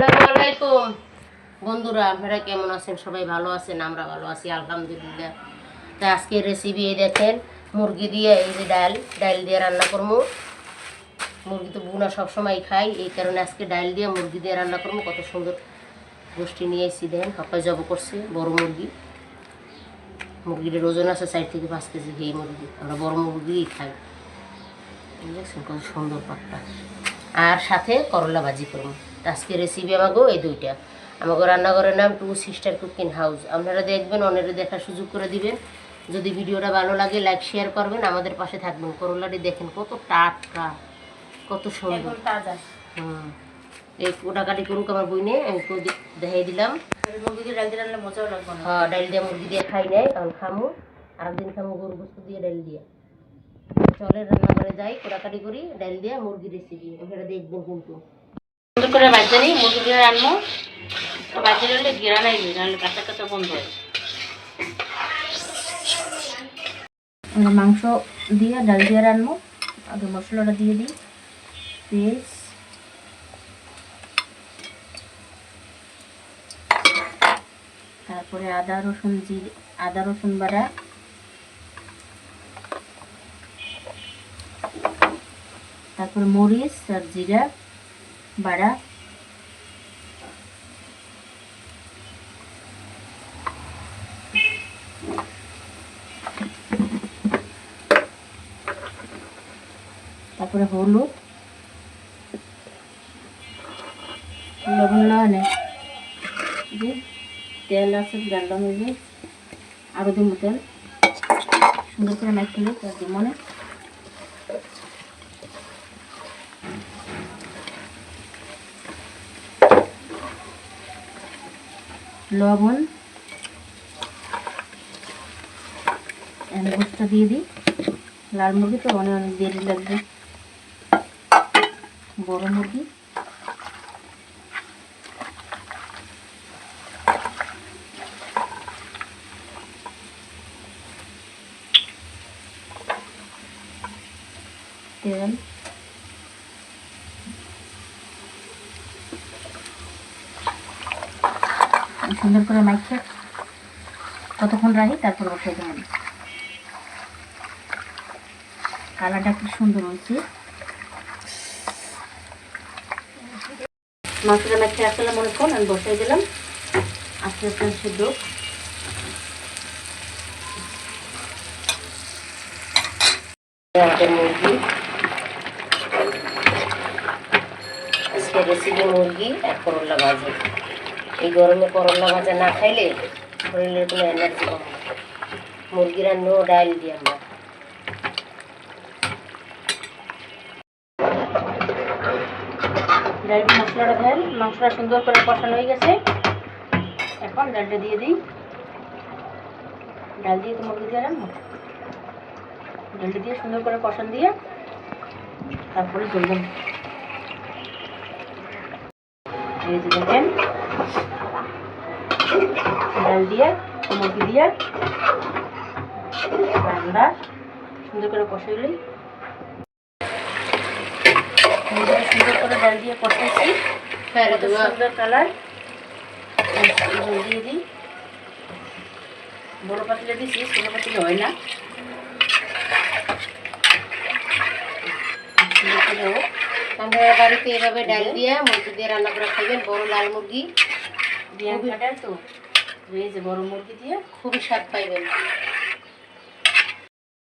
আসসালামু আলাইকুম। বন্ধুরা, আপনারা কেমন আছেন? সবাই ভালো আছেন? আমরা ভালো আছি, আলহামদুলিল্লাহ। তা আজকে রেসিপি দেখেন, মুরগি দিয়ে এই যে ডাল ডাল দিয়ে রান্না করব। মুরগি তো বুনা সবসময় খাই এই কারণে আজকে ডাল দিয়ে মুরগি দিয়ে রান্না করব। কত সুন্দর গোষ্ঠী নিয়ে এসেছি, দেখেন পাপাই জব করছে, বড় মুরগি। মুরগিটার ওজন আছে চার থেকে পাঁচ কেজি, এই মুরগি। আমরা বড় মুরগিই খাই। দেখছেন কত সুন্দর পাকটা আর সাথে করলা ভাজি করব। আজকে রেসিপি আমাকেও এই দুইটা। আমাকে রান্নাঘরের নাম টু সিস্টার কুকিং হাউস আপনারা দেখবেন অনেকে দেখার সুযোগ করে দিবেন। যদি ভিডিওটা ভালো লাগে লাইক শেয়ার করবেন। আমাদের পাশে থাকবেন। করলাটি দেখেন কত টাটকা কত সুন্দর। হুম। এই কোটাকাটি করুক আমার বইনে আমি দেখাই দিলাম। হ্যাঁ ডাল দিয়ে মুরগি দিয়ে খাই নাই এখন খামু। আরেকদিন খামু গরু গোস্ত দিয়ে ডাল দিয়ে। চলে রান্না করে যাই কোটাকাটি করি ডাল দিয়ে মুরগি রেসিপি আপনারা দেখবেন কিন্তু। করে বাজতে নিই মুরগি দিয়ে রান্না তো বাজতে ঘেরা নাই, নাহলে কাঁচা কাঁচা বন্ধ হয় মাংস দিয়ে, ডাল দিয়ে রান্না আগে মশলাটা দিয়ে দিই। পেঁয়াজ। তারপরে আদা, রসুন আদা, রসুন বাড়া তারপরে মরিচ আর জিরা বাড়া তারপরে হলুদ, লবণ যে তেল আছে গান্ডা মরিচ আরও দিব তেল। সুন্দর করে মাখিয়ে তার মনে লবণ গোষ্ঠটা দিয়ে দিই। লাল মুরগি তো অনেক অনেক দেরি লাগবে। বড় মুরগি। তেল। সুন্দর করে মাইকে কতক্ষণ রাখি, তারপর বসাই দেবেন কালারটা খুব সুন্দর হয়েছে। মাংসটা মেখে মনে করুন, আমি বসাই দিলাম। আস্তে আস্তে সেদ্ধ। মুরগি আজকে রেসিপি মুরগি আর করলা ভাজি। এই গরমে করলা ভাজা না খাইলে শরীরের কোনো এনার্জি কম মুরগি রান্নো ডাল দিই আমরা। ডালটি মশলাটা দেন। মাংসটা সুন্দর করে কষানো হয়ে গেছে। এখন ডালটা দিয়ে দিই। ডাল দিয়ে তো দিয়ে রান্না ডালটা দিয়ে সুন্দর করে কষান দিয়ে তারপরে যে দেখেন। ডাল দিয়ে, মুরগি দিয়ে রান্না সুন্দর করে কষাইলেই মুরগিটা সুন্দর করে ডাল দিয়ে কষাইছি হ্যাঁ সুন্দর কালার। জল দিয়ে দিই। বড় পাতিলে দিছি ছোটো পাতিলে হয় না। আপনারা বাড়িতে এভাবে ডাল দিয়ে মুরগি দিয়ে রান্না করে খাইবেন বড় লাল মুরগি। বিয়ান কাটার তো। এই যে বড় মুরগি দিয়ে খুবই স্বাদ পাইবেন।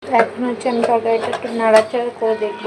এখন হচ্ছে আমি তরকারিটা একটু নাড়াচাড়া করে দেখব।